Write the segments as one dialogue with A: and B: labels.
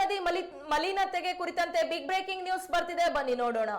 A: ನದಿ ಮಲಿ ಮಲಿನತೆಗೆ ಕುರಿತಂತೆ big breaking news ಬರ್ತಿದೆ. ಬನ್ನಿ ನೋಡೋಣ.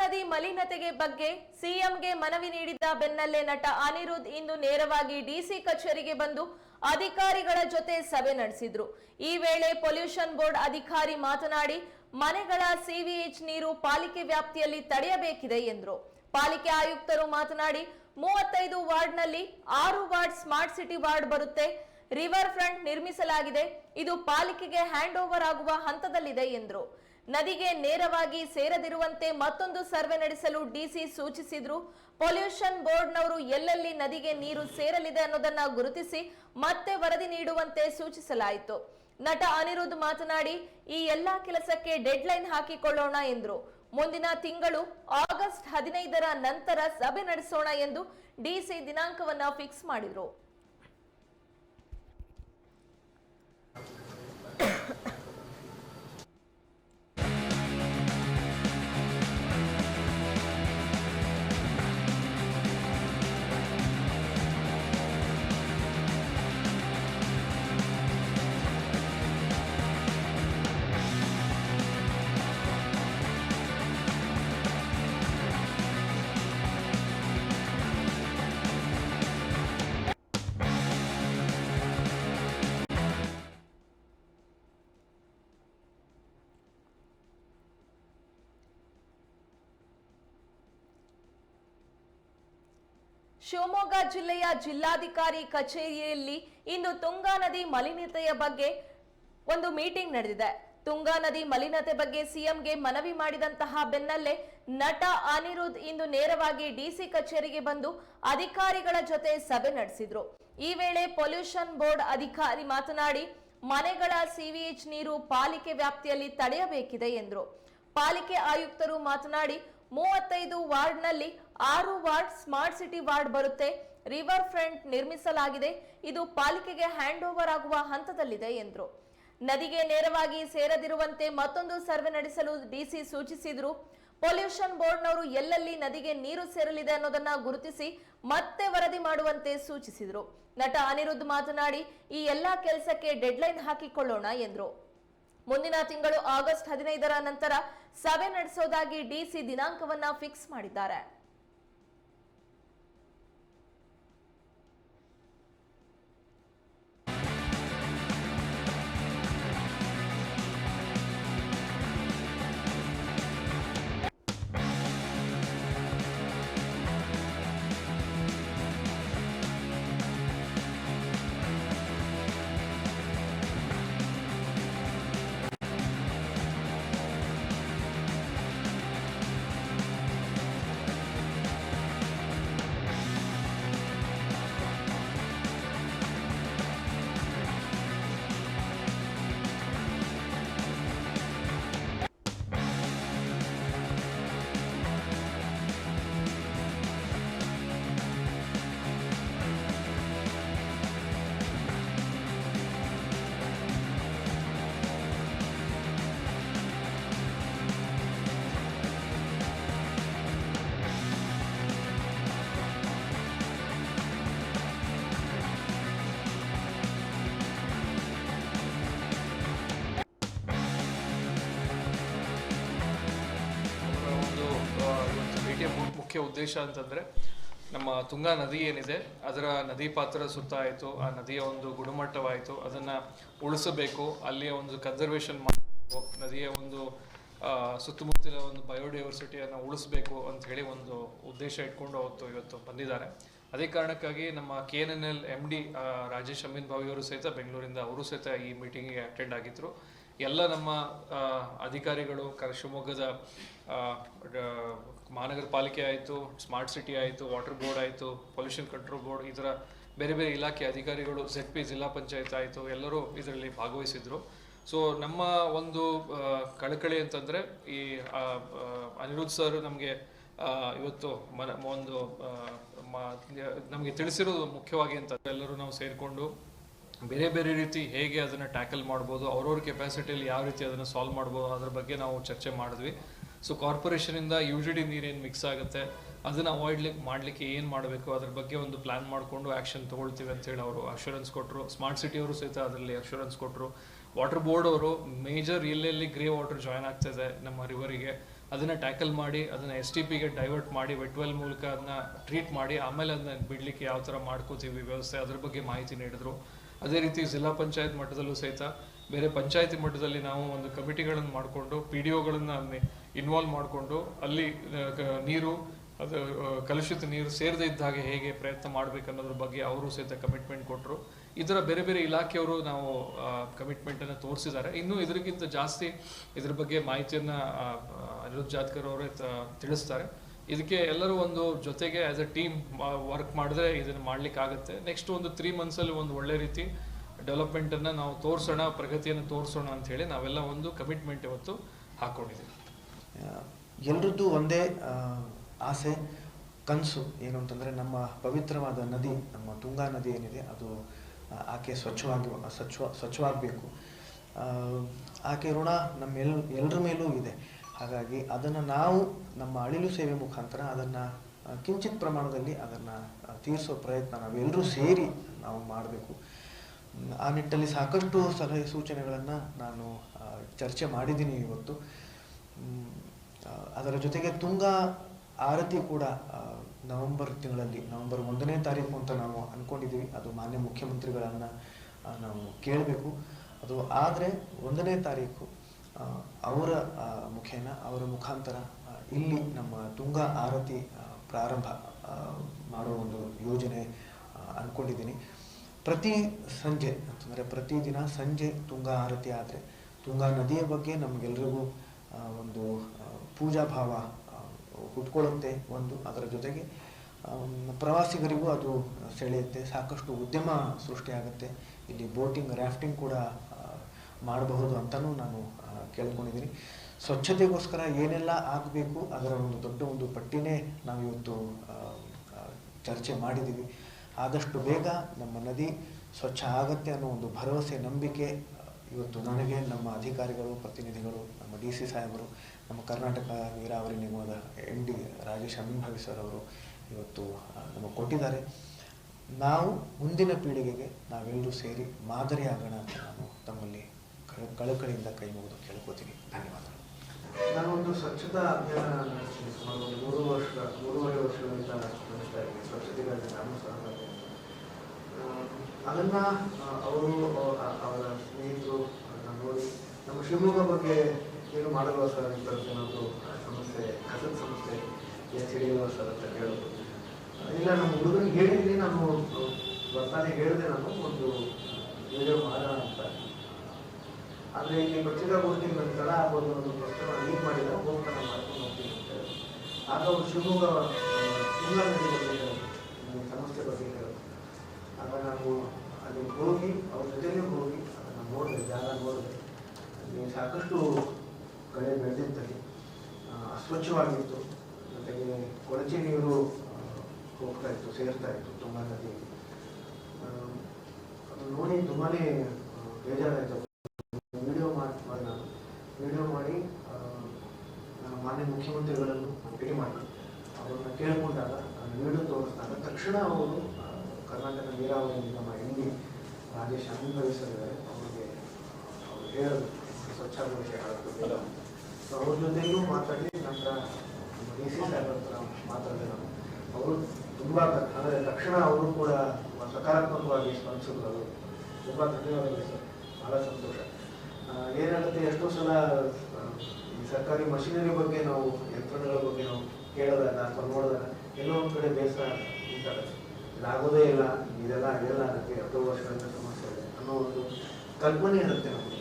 A: ನದಿ ಮಲಿನತೆಗೆ ಬಗ್ಗೆ ಸಿಎಂಗೆ ಮನವಿ ನೀಡಿದ್ದ ಬೆನ್ನಲ್ಲೇ ನಟ ಅನಿರುದ್ಧ್ ಇಂದು ನೇರವಾಗಿ ಡಿಸಿ ಕಚೇರಿಗೆ ಬಂದು ಅಧಿಕಾರಿಗಳ ಜೊತೆ ಸಭೆ ನಡೆಸಿದ್ರು. ಈ ವೇಳೆ ಪೊಲ್ಯೂಷನ್ ಬೋರ್ಡ್ ಅಧಿಕಾರಿ ಮಾತನಾಡಿ, ಮನೆಗಳ ಸಿವಿಎಚ್ ನೀರು ಪಾಲಿಕೆ ವ್ಯಾಪ್ತಿಯಲ್ಲಿ ತಡೆಯಬೇಕಿದೆ ಎಂದರು. ಪಾಲಿಕೆ ಆಯುಕ್ತರು ಮಾತನಾಡಿ, ಮೂವತ್ತೈದು ವಾರ್ಡ್ನಲ್ಲಿ ಆರು ವಾರ್ಡ್ ಸ್ಮಾರ್ಟ್ ಸಿಟಿ ವಾರ್ಡ್ ಬರುತ್ತೆ. ರಿವರ್ ಫ್ರಂಟ್ ನಿರ್ಮಿಸಲಾಗಿದೆ. ಇದು ಪಾಲಿಕೆಗೆ ಹ್ಯಾಂಡ್ ಓವರ್ ಆಗುವ ಹಂತದಲ್ಲಿದೆ ಎಂದ್ರು. ನದಿಗೆ ನೇರವಾಗಿ ಸೇರದಿರುವಂತೆ ಮತ್ತೊಂದು ಸರ್ವೆ ನಡೆಸಲು ಡಿಸಿ ಸೂಚಿಸಿದ್ರು. ಪೊಲ್ಯೂಷನ್ ಬೋರ್ಡ್ನವರು ಎಲ್ಲೆಲ್ಲಿ ನದಿಗೆ ನೀರು ಸೇರಲಿದೆ ಅನ್ನೋದನ್ನ ಗುರುತಿಸಿ ಮತ್ತೆ ವರದಿ ನೀಡುವಂತೆ ಸೂಚಿಸಲಾಯಿತು. ನಟ ಅನಿರುದ್ಧ್ ಮಾತನಾಡಿ, ಈ ಎಲ್ಲಾ ಕೆಲಸಕ್ಕೆ ಡೆಡ್ ಲೈನ್ ಹಾಕಿಕೊಳ್ಳೋಣ ಎಂದ್ರು. ಮುಂದಿನ ತಿಂಗಳು ಆಗಸ್ಟ್ ಹದಿನೈದರ ನಂತರ ಸಭೆ ನಡೆಸೋಣ ಎಂದು ಡಿಸಿ ದಿನಾಂಕವನ್ನ ಫಿಕ್ಸ್ ಮಾಡಿದ್ರು. ಶಿವಮೊಗ್ಗ ಜಿಲ್ಲೆಯ ಜಿಲ್ಲಾಧಿಕಾರಿ ಕಚೇರಿಯಲ್ಲಿ ಇಂದು ತುಂಗಾ ನದಿ ಮಲಿನತೆಯ ಬಗ್ಗೆ ಒಂದು ಮೀಟಿಂಗ್ ನಡೆದಿದೆ. ತುಂಗಾ ನದಿ ಮಲಿನತೆ ಬಗ್ಗೆ ಸಿಎಂಗೆ ಮನವಿ ಮಾಡಿದಂತಹ ಬೆನ್ನಲ್ಲೇ ನಟ ಅನಿರುದ್ ಇಂದು ನೇರವಾಗಿ ಡಿಸಿ ಕಚೇರಿಗೆ ಬಂದು ಅಧಿಕಾರಿಗಳ ಜೊತೆ ಸಭೆ ನಡೆಸಿದ್ರು. ಈ ವೇಳೆ ಪೊಲ್ಯೂಷನ್ ಬೋರ್ಡ್ ಅಧಿಕಾರಿ ಮಾತನಾಡಿ, ಮನೆಗಳ ಸಿವಿಎಚ್ ನೀರು ಪಾಲಿಕೆ ವ್ಯಾಪ್ತಿಯಲ್ಲಿ ತಡೆಯಬೇಕಿದೆ ಎಂದರು. ಪಾಲಿಕೆ ಆಯುಕ್ತರು ಮಾತನಾಡಿ, ಮೂವತ್ತೈದು ವಾರ್ಡ್ನಲ್ಲಿ ಆರು ವಾರ್ಡ್ ಸ್ಮಾರ್ಟ್ ಸಿಟಿ ವಾರ್ಡ್ ಬರುತ್ತೆ. ರಿವರ್ ಫ್ರಂಟ್ ನಿರ್ಮಿಸಲಾಗಿದೆ. ಇದು ಪಾಲಿಕೆಗೆ ಹ್ಯಾಂಡ್ ಓವರ್ ಆಗುವ ಹಂತದಲ್ಲಿದೆ ಎಂದರು. ನದಿಗೆ ನೇರವಾಗಿ ಸೇರದಿರುವಂತೆ ಮತ್ತೊಂದು ಸರ್ವೆ ನಡೆಸಲು ಡಿಸಿ ಸೂಚಿಸಿದ್ರು. ಪೊಲ್ಯೂಷನ್ ಬೋರ್ಡ್ನವರು ಎಲ್ಲೆಲ್ಲಿ ನದಿಗೆ ನೀರು ಸೇರಲಿದೆ ಅನ್ನೋದನ್ನ ಗುರುತಿಸಿ ಮತ್ತೆ ವರದಿ ಮಾಡುವಂತೆ ಸೂಚಿಸಿದರು. ನಟ ಅನಿರುದ್ಧ್ ಮಾತನಾಡಿ, ಈ ಎಲ್ಲಾ ಕೆಲಸಕ್ಕೆ ಡೆಡ್ಲೈನ್ ಹಾಕಿಕೊಳ್ಳೋಣ ಎಂದರು. ಮುಂದಿನ ತಿಂಗಳು ಆಗಸ್ಟ್ ಹದಿನೈದರ ನಂತರ ಸಭೆ ನಡೆಸೋದಾಗಿ ಡಿಸಿ ದಿನಾಂಕವನ್ನ ಫಿಕ್ಸ್ ಮಾಡಿದ್ದಾರೆ.
B: ಮುಖ್ಯ ಉದ್ದೇಶ ಅಂತಂದರೆ, ನಮ್ಮ ತುಂಗಾ ನದಿ ಏನಿದೆ, ಅದರ ನದಿ ಪಾತ್ರ ಸುತ್ತ ಆಯಿತು ಆ ನದಿಯ ಒಂದು ಗುಣಮಟ್ಟವಾಯಿತು, ಅದನ್ನು ಉಳಿಸಬೇಕು, ಅಲ್ಲಿಯ ಒಂದು ಕನ್ಸರ್ವೇಷನ್ ಮಾಡಬೇಕು, ನದಿಯ ಒಂದು ಸುತ್ತಮುತ್ತಲ ಒಂದು ಬಯೋಡೈವರ್ಸಿಟಿಯನ್ನು ಉಳಿಸಬೇಕು ಅಂತ ಹೇಳಿ ಒಂದು ಉದ್ದೇಶ ಇಟ್ಕೊಂಡು ಅವತ್ತು ಇವತ್ತು ಬಂದಿದ್ದಾರೆ. ಅದೇ ಕಾರಣಕ್ಕಾಗಿ ನಮ್ಮ K N N L M D Rajesh Amin ಭಾವಿಯವರು ಸಹಿತ ಬೆಂಗಳೂರಿಂದ ಅವರು ಸಹಿತ ಈ ಮೀಟಿಂಗಿಗೆ ಅಟೆಂಡ್ ಆಗಿದ್ದರು ಎಲ್ಲ ನಮ್ಮ ಅಧಿಕಾರಿಗಳು ಕ ಶಿವಮೊಗ್ಗದ ಮಹಾನಗರ ಪಾಲಿಕೆ ಆಯಿತು ಸ್ಮಾರ್ಟ್ ಸಿಟಿ ಆಯಿತು ವಾಟರ್ ಬೋರ್ಡ್ ಆಯಿತು ಪೊಲ್ಯೂಷನ್ ಕಂಟ್ರೋಲ್ ಬೋರ್ಡ್ ಈ ಥರ ಬೇರೆ ಬೇರೆ ಇಲಾಖೆ ಅಧಿಕಾರಿಗಳು ಜೆಡ್ ಪಿ ಜಿಲ್ಲಾ ಪಂಚಾಯತ್ ಆಯಿತು, ಎಲ್ಲರೂ ಇದರಲ್ಲಿ ಭಾಗವಹಿಸಿದ್ರು. ಸೊ ನಮ್ಮ ಒಂದು ಕಳಕಳಿ ಅಂತಂದರೆ ಈ ಅನಿರುದ್ಧ್ ಸರ್ ನಮಗೆ ಇವತ್ತು ಮನ, ಒಂದು ನಮಗೆ ತಿಳಿಸಿರೋದು ಮುಖ್ಯವಾಗಿ ಅಂತ ಎಲ್ಲರೂ ನಾವು ಸೇರಿಕೊಂಡು ಬೇರೆ ಬೇರೆ ರೀತಿ ಹೇಗೆ ಅದನ್ನು ಟ್ಯಾಕಲ್ ಮಾಡ್ಬೋದು, ಅವ್ರವ್ರ ಕೆಪಾಸಿಟಿಯಲ್ಲಿ ಯಾವ ರೀತಿ ಅದನ್ನು ಸಾಲ್ವ್ ಮಾಡ್ಬೋದು, ಅದ್ರ ಬಗ್ಗೆ ನಾವು ಚರ್ಚೆ ಮಾಡಿದ್ವಿ. ಸೊ ಕಾರ್ಪೊರೇಷನಿಂದ ಯು ಜಿ ಡಿ ನೀರೇನು ಮಿಕ್ಸ್ ಆಗುತ್ತೆ? ಅದನ್ನು ಅವಾಯ್ಡ್ಲಿಕ್ಕೆ ಮಾಡಲಿಕ್ಕೆ ಏನು ಮಾಡಬೇಕು? ಅದ್ರ ಬಗ್ಗೆ ಒಂದು ಪ್ಲ್ಯಾನ್ ಮಾಡಿಕೊಂಡು ಆ್ಯಕ್ಷನ್ ತೊಗೊಳ್ತೀವಿ ಅಂತೇಳಿ ಅವರು ಅಶ್ಯೂರೆನ್ಸ್ ಕೊಟ್ಟರು ಸ್ಮಾರ್ಟ್ ಸಿಟಿಯವರು ಸಹಿತ ಅದರಲ್ಲಿ ಅಶ್ಯೂರೆನ್ಸ್ ಕೊಟ್ಟರು ವಾಟರ್ ಬೋರ್ಡ್ ಅವರು ಮೇಜರ್ ಎಲ್ಲೆಲ್ಲಿ ಗ್ರೇ ವಾಟರ್ ಜಾಯ್ನ್ ಆಗ್ತಿದೆ ನಮ್ಮ ರಿವರಿಗೆ ಅದನ್ನು ಟ್ಯಾಕಲ್ ಮಾಡಿ, ಅದನ್ನು ಎಸ್ ಟಿ ಪಿಗೆ ಡೈವರ್ಟ್ ಮಾಡಿ ವೆಟ್ವೆಲ್ ಮೂಲಕ ಅದನ್ನ ಟ್ರೀಟ್ ಮಾಡಿ, ಆಮೇಲೆ ಅದನ್ನ ಬಿಡಲಿಕ್ಕೆ ಯಾವ ಥರ ಮಾಡ್ಕೋತೀವಿ ವ್ಯವಸ್ಥೆ ಅದ್ರ ಬಗ್ಗೆ ಮಾಹಿತಿ ನೀಡಿದ್ರು. ಅದೇ ರೀತಿ ಜಿಲ್ಲಾ ಪಂಚಾಯತ್ ಮಟ್ಟದಲ್ಲೂ ಸಹಿತ ಬೇರೆ ಪಂಚಾಯತಿ ಮಟ್ಟದಲ್ಲಿ ನಾವು ಒಂದು ಕಮಿಟಿಗಳನ್ನು ಮಾಡಿಕೊಂಡು ಪಿ ಡಿ ಒಗಳನ್ನು ಇನ್ವಾಲ್ವ್ ಮಾಡಿಕೊಂಡು, ಅಲ್ಲಿ ನೀರು, ಅದು ಕಲುಷಿತ ನೀರು ಸೇರದೇ ಇದ್ದ ಹಾಗೆ ಹೇಗೆ ಪ್ರಯತ್ನ ಮಾಡಬೇಕು ಅನ್ನೋದ್ರ ಬಗ್ಗೆ ಅವರು ಸಹಿತ ಕಮಿಟ್ಮೆಂಟ್ ಕೊಟ್ಟರು ಇದರ ಬೇರೆ ಬೇರೆ ಇಲಾಖೆಯವರು ನಾವು ಕಮಿಟ್ಮೆಂಟನ್ನು ತೋರಿಸಿದ್ದಾರೆ. ಇನ್ನು ಇದಕ್ಕಿಂತ ಜಾಸ್ತಿ ಇದ್ರ ಬಗ್ಗೆ ಮಾಹಿತಿಯನ್ನು ಅನಿರುದ್ಧ ಜಾತ್ಕರ್ ಅವರೇ ತಿಳಿಸ್ತಾರೆ. ಇದಕ್ಕೆ ಎಲ್ಲರೂ ಒಂದು ಜೊತೆಗೆ ಆ್ಯಸ್ ಅ ಟೀಮ್ ವರ್ಕ್ ಮಾಡಿದ್ರೆ ಇದನ್ನು ಮಾಡ್ಲಿಕ್ಕೆ ಆಗುತ್ತೆ ನೆಕ್ಸ್ಟ್ ಒಂದು ತ್ರೀ ಮಂತ್ಸಲ್ಲಿ ಒಂದು ಒಳ್ಳೆ ರೀತಿ ಡೆವಲಪ್ಮೆಂಟನ್ನು ನಾವು ತೋರಿಸೋಣ, ಪ್ರಗತಿಯನ್ನು ತೋರಿಸೋಣ ಅಂತ ಹೇಳಿ ನಾವೆಲ್ಲ ಒಂದು ಕಮಿಟ್ಮೆಂಟ್ ಇವತ್ತು ಹಾಕ್ಕೊಂಡಿದ್ದೀವಿ
C: ಎಲ್ರದ್ದು ಒಂದೇ ಆಸೆ, ಕನಸು ಏನು ಅಂತಂದರೆ ನಮ್ಮ ಪವಿತ್ರವಾದ ನದಿ, ನಮ್ಮ ತುಂಗಾ ನದಿ ಏನಿದೆ, ಅದು ಆಕೆ ಸ್ವಚ್ಛವಾಗಿ, ಸ್ವಚ್ಛ, ಸ್ವಚ್ಛವಾಗಬೇಕು. ಆಕೆ ಋಣ ನಮ್ಮ ಎಲ್ ಎಲ್ಲರ ಮೇಲೂ ಇದೆ. ಹಾಗಾಗಿ ಅದನ್ನು ನಾವು ನಮ್ಮ ಅಳಿಲು ಸೇವೆ ಮುಖಾಂತರ ಅದನ್ನು ಕಿಂಚಿತ್ ಪ್ರಮಾಣದಲ್ಲಿ ಅದನ್ನು ತೀರಿಸೋ ಪ್ರಯತ್ನ ನಾವೆಲ್ಲರೂ ಸೇರಿ ನಾವು ಮಾಡಬೇಕು. ಆ ನಿಟ್ಟಲ್ಲಿ ಸಾಕಷ್ಟು ಸಲಹೆ ಸೂಚನೆಗಳನ್ನು ನಾನು ಚರ್ಚೆ ಮಾಡಿದ್ದೀನಿ ಇವತ್ತು. ಅದರ ಜೊತೆಗೆ ತುಂಗಾ ಆರತಿ ಕೂಡ ನವೆಂಬರ್ ತಿಂಗಳಲ್ಲಿ, ನವೆಂಬರ್ ಒಂದನೇ ತಾರೀಕು ಅಂತ ನಾವು ಅಂದ್ಕೊಂಡಿದ್ದೀವಿ ಅದು ಮಾನ್ಯ ಮುಖ್ಯಮಂತ್ರಿಗಳನ್ನು ನಾವು ಕೇಳಬೇಕು. ಅದು ಆದರೆ ಒಂದನೇ ತಾರೀಕು ಅವರ ಮುಖೇನ, ಅವರ ಮುಖಾಂತರ ಇಲ್ಲಿ ನಮ್ಮ ತುಂಗಾ ಆರತಿ ಪ್ರಾರಂಭ ಮಾಡುವ ಮಾಡೋ ಒಂದು ಯೋಜನೆ ಅಂದ್ಕೊಂಡಿದ್ದೀನಿ ಪ್ರತಿ ಸಂಜೆ ಅಂತಂದರೆ ಪ್ರತಿದಿನ ಸಂಜೆ ತುಂಗಾ ಆರತಿ ಆದರೆ ತುಂಗಾ ನದಿಯ ಬಗ್ಗೆ ನಮಗೆಲ್ರಿಗೂ ಒಂದು ಪೂಜಾ ಭಾವ ಹುಟ್ಕೊಳ್ಳುತ್ತೆ ಒಂದು ಅದರ ಜೊತೆಗೆ ಪ್ರವಾಸಿಗರಿಗೂ ಅದು ಸೆಳೆಯುತ್ತೆ, ಸಾಕಷ್ಟು ಉದ್ಯಮ ಸೃಷ್ಟಿಯಾಗುತ್ತೆ ಇಲ್ಲಿ ಬೋಟಿಂಗ್, ರಾಫ್ಟಿಂಗ್ ಕೂಡ ಮಾಡಬಹುದು ಅಂತಲೂ ನಾನು ಕೇಳ್ಕೊಂಡಿದ್ದೀನಿ. ಸ್ವಚ್ಛತೆಗೋಸ್ಕರ ಏನೆಲ್ಲ ಆಗಬೇಕು ಅದರ ಒಂದು ದೊಡ್ಡ ಒಂದು ಪಟ್ಟಿನೇ ನಾವು ಇವತ್ತು ಚರ್ಚೆ ಮಾಡಿದ್ದೀವಿ. ಆದಷ್ಟು ಬೇಗ ನಮ್ಮ ನದಿ ಸ್ವಚ್ಛ ಆಗತ್ತೆ ಅನ್ನೋ ಒಂದು ಭರವಸೆ, ನಂಬಿಕೆ, ಇವತ್ತು ನನಗೆ, ನಮ್ಮ ಅಧಿಕಾರಿಗಳು, ಪ್ರತಿನಿಧಿಗಳು, ನಮ್ಮ ಡಿ ಸಿ ಸಾಹೇಬರು, ನಮ್ಮ ಕರ್ನಾಟಕ ನೀರಾವರಿ ನಿಗಮದ M D Rajesh Aminbhavi sir ಅವರು ಇವತ್ತು ನಮಗೆ ಕೊಟ್ಟಿದ್ದಾರೆ. ನಾವು ಮುಂದಿನ ಪೀಳಿಗೆಗೆ ನಾವೆಲ್ಲರೂ ಸೇರಿ ಮಾದರಿ ಅಂತ ನಾನು ತಮ್ಮಲ್ಲಿ ಕಳ- ಕಳಕಳಿಯಿಂದ ಕೈ ಮುಗಿದು ಕೇಳ್ಕೊತೀನಿ. ಧನ್ಯವಾದಗಳು. ಒಂದು ಸ್ವಚ್ಛತಾ ಅಭಿಯಾನ ಸುಮಾರು ಮೂರು ವರ್ಷ, ಮೂರುವರೆ ವರ್ಷಗಳಿಂದ ನಡೆಸ್ತಾ ಇದ್ದೀನಿ ಸ್ವಚ್ಛತೆಗಾಗಿ ನಾನು ಸಹ ಅದನ್ನು ಅವರು ಅವರ ಸ್ನೇಹಿತರು ನೋಡಿ, ನಮ್ಮ ಶಿವಮೊಗ್ಗ ಬಗ್ಗೆ ಏನು ಮಾಡಲ್ವ ಸರ್ ಅಂತ ಏನಾದರೂ ಸಮಸ್ಯೆ ಕಸದ ಸಮಸ್ಯೆ ಏನು ಸಿಡಿಯಲ್ವ ಸರ್ ಅಂತ ಕೇಳೋದು. ಇಲ್ಲ, ನಮ್ಮ ಹುಡುಗನಿಗೆ ಹೇಳಿದ್ದೀನಿ ನಾನು ಬರ್ತಾನೆ ಹೇಳಿದೆ ನಾನು, ಒಂದು ವಿಡಿಯೋ ಮಾಡೋಣ ಅಂತ. ಆದರೆ ಇಲ್ಲಿ ಪತ್ರಿಕಾಗೋಷ್ಠಿ ನನ್ನ ತಡ ಒಂದು ಪ್ರಶ್ನೆ ಲೀಕ್ ಮಾಡಿದ ಆಗ ಅವರು ಶಿವಮೊಗ್ಗ ಶಿಮ್ಲಾ. ಸಮಸ್ಯೆ ಬಗ್ಗೆ. ಆಗ ನಾವು ಅಲ್ಲಿ ಹೋಗಿ, ಅವ್ರ ಜೊತೆಯಲ್ಲೇ ಹೋಗಿ ಅದನ್ನು ನೋಡಿದೆ, ಜಾಗ ನೋಡಿದೆ. ಅಲ್ಲಿ ಸಾಕಷ್ಟು ಕಳೆ ಬೆಳೆದಿರ್ತದೆ ಅಸ್ವಚ್ಛವಾಗಿತ್ತು. ಜೊತೆಗೆ ಕೊಳಚೆ ನೀರು ಹೋಗ್ತಾ ಇತ್ತು, ಸೇರ್ತಾ ಇತ್ತು ತುಂಬ ನದಿ ಅದು ನೋಡಿ ತುಂಬಾ ಬೇಜಾರಾಯಿತು. ವಿಡಿಯೋ ಮಾಡಿ ನಾನು. ವಿಡಿಯೋ ಮಾಡಿ ಮಾನ್ಯ ಮುಖ್ಯಮಂತ್ರಿಗಳನ್ನು ಭೇಟಿ ಮಾಡಿ ಅವರನ್ನ ಕೇಳಿಕೊಂಡಾಗ ನಾನು ವಿಡಿಯೋ ತೋರಿಸಿದಾಗ ತಕ್ಷಣ ಅವರು ಆ, ಕರ್ನಾಟಕ ನೀರಾವರಿ ನಿಗಮ ಎಂ ಡಿ ರಾಜೇಶ್ ಅನ್ವಯಿಸಿದ್ದಾರೆ ಅವರಿಗೆ ಅವರು ಹೇಳೋದು ಸ್ವಚ್ಛಗೊಳಿಸಿ ಆಗುತ್ತೆ ಸೊ ಅವ್ರ ಜೊತೆಗೂ ಮಾತಾಡಿ, ನಂತರ ಡಿ ಸಿ ಸಾಹೇಬ್ ಹತ್ರ ಮಾತಾಡಿದೆ ಅವರು ತುಂಬ ಅಂದರೆ ತಕ್ಷಣ ಅವರು ಕೂಡ ಸಕಾರಾತ್ಮಕವಾಗಿ ಸ್ಪಂದಿಸಿದ್ರು ಅವರು. ತುಂಬ ಧನ್ಯವಾದಗಳು ಸರ್. ಭಾಳ ಸಂತೋಷ. ಏನಾಗುತ್ತೆ, ಎಷ್ಟೋ ಸಲ ಈ ಸರ್ಕಾರಿ ಮಷಿನರಿ ಬಗ್ಗೆ ನಾವು ಯಂತ್ರಗಳ ಬಗ್ಗೆ ನಾವು ಕೇಳಿದಾಗ ಅಥವಾ ನೋಡಿದಾಗ ಎಲ್ಲೋ ಒಂದು ಕಡೆ ಬೇಸರ ಉಂಟಾಗುತ್ತೆ. ಇದಾಗೋದೇ ಇಲ್ಲ, ಇದೆಲ್ಲ ಇದೆಲ್ಲ ಅದಕ್ಕೆ ಎಷ್ಟೋ ವರ್ಷಗಳಿಂದ ಸಮಸ್ಯೆ ಇದೆ ಅನ್ನೋ ಒಂದು ಕಲ್ಪನೆ ಇರುತ್ತೆ ನಮಗೆ.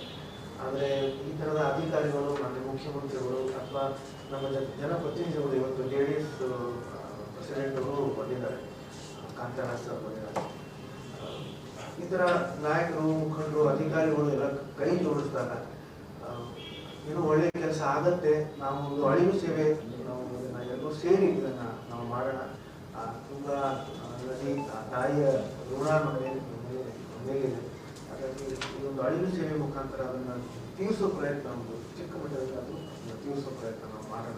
C: ಆದರೆ ಈ ಥರದ ಅಧಿಕಾರಿಗಳು ಮತ್ತೆ ಮುಖ್ಯಮಂತ್ರಿಗಳು ಅಥವಾ ನಮ್ಮ ಜನ, ಜನಪ್ರತಿನಿಧಿಗಳು ಇವತ್ತು ಜೆ ಡಿ ಎಸ್ ಪ್ರೆಸಿಡೆಂಟ್ ಅವರು ಬಂದಿದ್ದಾರೆ. ಕಾಂತರಾಜ್ ಸರ್ ಬಂದಿದ್ದಾರೆ. ಈ ಥರ ನಾಯಕರು, ಮುಖಂಡರು, ಅಧಿಕಾರಿಗಳು ಎಲ್ಲ ಕೈ ಜೋಡಿಸಿದಾಗ ಏನು ಒಳ್ಳೆಯ ಒಳ್ಳೆ ಕೆಲಸ ಆಗತ್ತೆ. ನಾವು ಒಂದು ಅಳಿವು ಸೇವೆ ನಾವು ಎಲ್ಲರೂ ಸೇರಿ ಇದನ್ನು ನಾವು ಮಾಡೋಣ. ತುಂಬ ತಾಯಿಯ ಋಣ ಮೇಲೆ ಮೇಲಿದೆ ಹಾಗಾಗಿ ಒಂದು ಅಳಿವು ಸೇವೆ ಮುಖಾಂತರ ಅದನ್ನ ತಿಳಿಸೋ ಪ್ರಯತ್ನ ಒಂದು ಚಿಕ್ಕ ಮಟ್ಟದಲ್ಲಿ ಅದು ತಿಳಿಸೋ ಪ್ರಯತ್ನ ನಾವು ಮಾಡೋಣ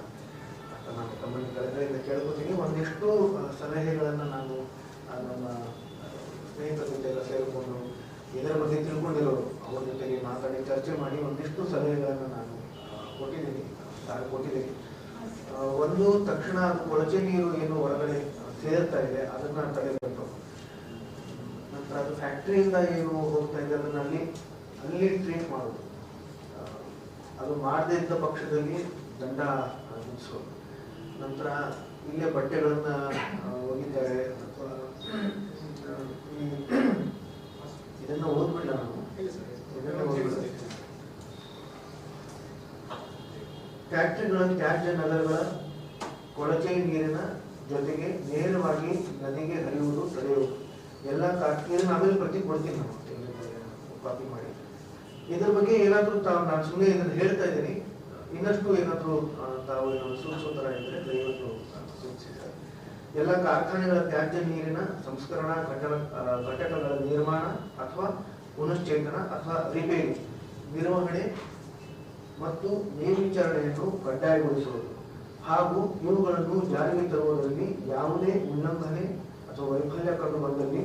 C: ಅಂತ ನಾನು ತಮ್ಮನ್ನು ಕಳೆದರಿಂದ ಕೇಳ್ಕೊತೀನಿ. ಒಂದಿಷ್ಟು ಸಲಹೆಗಳನ್ನು ನಾನು ನಮ್ಮ ಸ್ನೇಹಿತರ ಜೊತೆ ಎಲ್ಲ ಸೇರಿಕೊಂಡು ಇದರ ಬಗ್ಗೆ ತಿಳ್ಕೊಂಡಿರೋರು, ಅವ್ರ ಜೊತೆಗೆ ಮಾತಾಡಿ, ಚರ್ಚೆ ಮಾಡಿ ಒಂದಿಷ್ಟು ಸಲಹೆಗಳನ್ನು ನಾನು ಕೊಟ್ಟಿದ್ದೀನಿ ನಾನು ಕೊಟ್ಟಿದ್ದೀನಿ. ಒಂದು ತಕ್ಷಣ ಕೊಳಚೆ ನೀರು ಏನು ಹೊರಗಡೆ ಸೇರ್ತಾ ಇದೆ, ಅದನ್ನ ತಡೆಗಟ್ಟು ನಂತರ ಅದು ಫ್ಯಾಕ್ಟ್ರಿಯಿಂದ ಏನು ಹೋಗ್ತಾ ಇದೆ ಅದನ್ನು ಅಲ್ಲಿ ಅಲ್ಲಿ ಟ್ರೀಟ್ ಮಾಡೋದು. ಅದು ಮಾಡದೇ ಇದ್ದ ಪಕ್ಷದಲ್ಲಿ ದಂಡ ವಿಧಿಸೋದು ನಂತರ ಇಲ್ಲೇ ಬಟ್ಟೆಗಳನ್ನು ಹೋಗಿದ್ದಾರೆ ಒಗಿತಾರೆ ಅಥವಾ ಇದನ್ನು ಈ ಇದನ್ನ ಓದ್ಬಿಡ ನಾನು ಫ್ಯಾಕ್ಟ್ರಿಗಳ ತ್ಯಾಜ್ಯ ನಗರಗಳ ಕೊಳಚೆ ನೀರಿನ ಜೊತೆಗೆ ನೇರವಾಗಿ ನದಿಗೆ ಹರಿಯುವುದು ತಡೆಯುವುದು ಎಲ್ಲ ಇದನ್ನ ಆಮೇಲೆ ಪ್ರತಿ ಕೊಡ್ತೀನಿ ನಾನು ಕಾಪಿ ಮಾಡಿ. ಇದ್ರ ಬಗ್ಗೆ ಏನಾದರೂ ತಾವು, ನಾನು ಸುಮ್ಮನೆ ಇದನ್ನ ಹೇಳ್ತಾ ಇದ್ದೀನಿ. ಇನ್ನಷ್ಟು ಏನಾದರೂ ತಾವು ಏನಾದರೂ ಥರ ಇದ್ರೆ ದಯವಿಟ್ಟು ಸೂಚಿಸಿದ್ದಾರೆ ಎಲ್ಲ ಕಾರ್ಖಾನೆಗಳ ತ್ಯಾಜ್ಯ ನೀರಿನ ಸಂಸ್ಕರಣಾ ಘಟನ ಘಟಕಗಳ ನಿರ್ಮಾಣ ಅಥವಾ ಪುನಶ್ಚೇತನ ಅಥವಾ ರಿಪೇರಿ ನಿರ್ವಹಣೆ ಮತ್ತು ಮೇಲ್ವಿಚಾರಣೆಯನ್ನು ಕಡ್ಡಾಯಗೊಳಿಸುವುದು. ಹಾಗೂ ಇವುಗಳನ್ನು ಜಾರಿಗೆ ತರುವುದರಲ್ಲಿ ಯಾವುದೇ ಉಲ್ಲಂಘನೆ ಅಥವಾ ವೈಫಲ್ಯ ಕಂಡು ಬಂದಲ್ಲಿ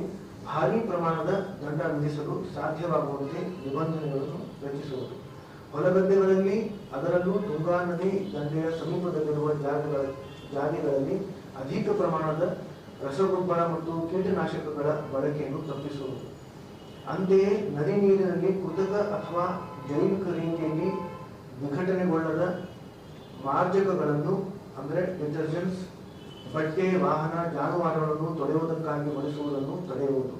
C: ಭಾರಿ ಪ್ರಮಾಣದ ದಂಡ ವಿಧಿಸಲು ಸಾಧ್ಯವಾಗುವಂತೆ ನಿಬಂಧನೆಗಳನ್ನು ರಚಿಸುವುದು. ಹೊಲಗದ್ದೆಗಳಲ್ಲಿ ಅದರಲ್ಲೂ ತುಂಗಾ ನದಿ ದಂಡೆಯ ಸಮೀಪದಲ್ಲಿರುವ ಜಾಗಗಳ ಜಾಗಗಳಲ್ಲಿ ಅಧಿಕ ಪ್ರಮಾಣದ ರಸಗೊಬ್ಬರ ಮತ್ತು ಕೀಟನಾಶಕಗಳ ಬಳಕೆಯನ್ನು ತಪ್ಪಿಸುವುದು. ಅಂತೆಯೇ ನದಿ ನೀರಿನಲ್ಲಿ ಕೃತಕ ಅಥವಾ ಜೈವಿಕ ರೀತಿಯಲ್ಲಿ ವಿಘಟನೆಗೊಳ್ಳದ ಮಾರ್ಜಕಗಳನ್ನು, ಅಂದರೆ ಡಿಟರ್ಜೆಂಟ್ಸ್ ಬಟ್ಟೆ, ವಾಹನ, ಜಾನುವಾರುಗಳನ್ನು ತೊಳೆಯುವುದಕ್ಕಾಗಿ ಬಳಸುವುದನ್ನು ತಡೆಯುವುದು.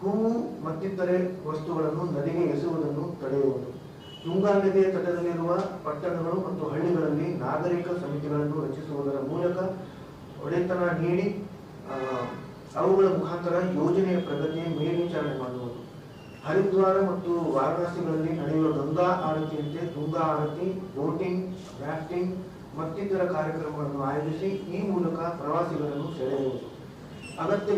C: ಹೂವು ಮತ್ತಿತರೆ ವಸ್ತುಗಳನ್ನು ನದಿಗೆ ಎಸೆಯುವುದನ್ನು ತಡೆಯುವುದು. ತುಂಗಾ ನದಿಯ ತಟದಲ್ಲಿರುವ ಪಟ್ಟಣಗಳು ಮತ್ತು ಹಳ್ಳಿಗಳಲ್ಲಿ ನಾಗರಿಕ ಸಮಿತಿಗಳನ್ನು ರಚಿಸುವುದರ ಮೂಲಕ ಒಡೆತನ ನೀಡಿ ಅವುಗಳ ಮುಖಾಂತರ ಯೋಜನೆಯ ಪ್ರಗತಿ ಮೇಲ್ವಿಚಾರಣೆ ಮಾಡುವುದು. ಹರಿದ್ವಾರ ಮತ್ತು ವಾರಣಾಸಿಗಳಲ್ಲಿ ನಡೆಯುವ ಗಂಗಾ ಆರತಿಯಂತೆ ತುಂಗಾ ಆರತಿ, ಬೋಟಿಂಗ್, ರಾಫ್ಟಿಂಗ್ ಮತ್ತಿತರ ಕಾರ್ಯಕ್ರಮಗಳನ್ನು ಆಯೋಜಿಸಿ ಈ ಮೂಲಕ ಪ್ರವಾಸಿಗರನ್ನು ಸೆಳೆಯಬಹುದು. ಅಗತ್ಯ